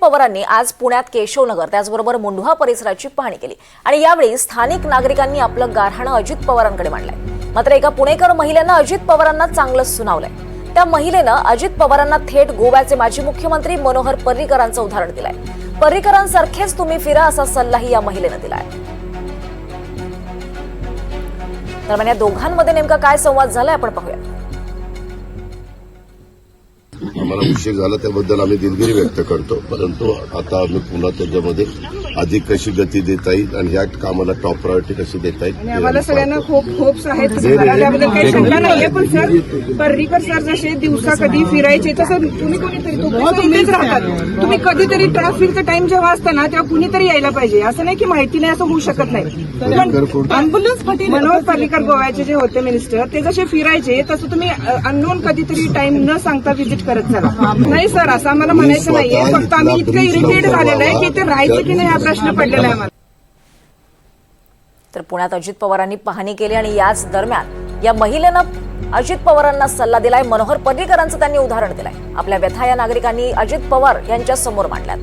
पवारांनी आज पुण्यात केशवनगर त्याचबरोबर मुंढवा परिसराची पाहणी केली. आणि यावेळी स्थानिक नागरिकांनी आपलं गारहाणं अजित पवारांकडे मांडलंय. मात्र एका पुणेकर महिलेनं अजित पवारांना चांगलं सुनावलंय. त्या महिलेनं अजित पवारांना थेट गोव्याचे माजी मुख्यमंत्री मनोहर पर्रीकरांचं उदाहरण दिलंय. पर्रीकरांसारखेच तुम्ही फिरा असा सल्लाही या महिलेनं दिलाय. दरम्यान या दोघांमध्ये नेमका काय संवाद झालाय आपण पाहूया आम्हाला उशीर झाला त्याबद्दल आम्ही दिलगिरी व्यक्त करतो. परंतु आता आम्ही पुन्हा त्याच्यामध्ये अधिक कशी गती देता येईल आणि ह्या कामाला टॉप प्रायोरिटी कशी देता येईल आम्हाला आम्ही सगळ्यांना. खूप होप्स आहेत. तुम्हाला त्याबद्दल काही शंका नाहीये पण सर पर्रीकर सर जसे दिवसा कधी फिरायचे तसं तुम्ही कोणीतरी इथेच राहतात. तुम्ही कधीतरी ट्रॅफिकचा टाइम जेव्हा असतं ना तेव्हा कुणीतरी यायला पाहिजे. असं नाही की माहिती नाही असं होऊ शकत नाही? अँब्युलन्स मनोहर पर्रीकर गोव्याचे जे होते मिनिस्टर ते जसे फिरायचे तसं तुम्ही अननोन कधीतरी टाइम न सांगता व्हिजिट करत चला. नाही सर असं आम्हाला म्हणायचं नाहीये. फक्त आम्ही इतकं इरिटेट झालेलं आहे की ते राहायचं की नाही हा प्रश्न पडलेला आहे तर पुण्यात अजित पवारांनी पाहणी केली आणि याच दरम्यान या महिलेनं अजित पवारांना सल्ला दिलाय. मनोहर पर्रीकरांचं त्यांनी उदाहरण दिलंय. आपल्या व्यथा या नागरिकांनी अजित पवार यांच्या समोर मांडल्यात.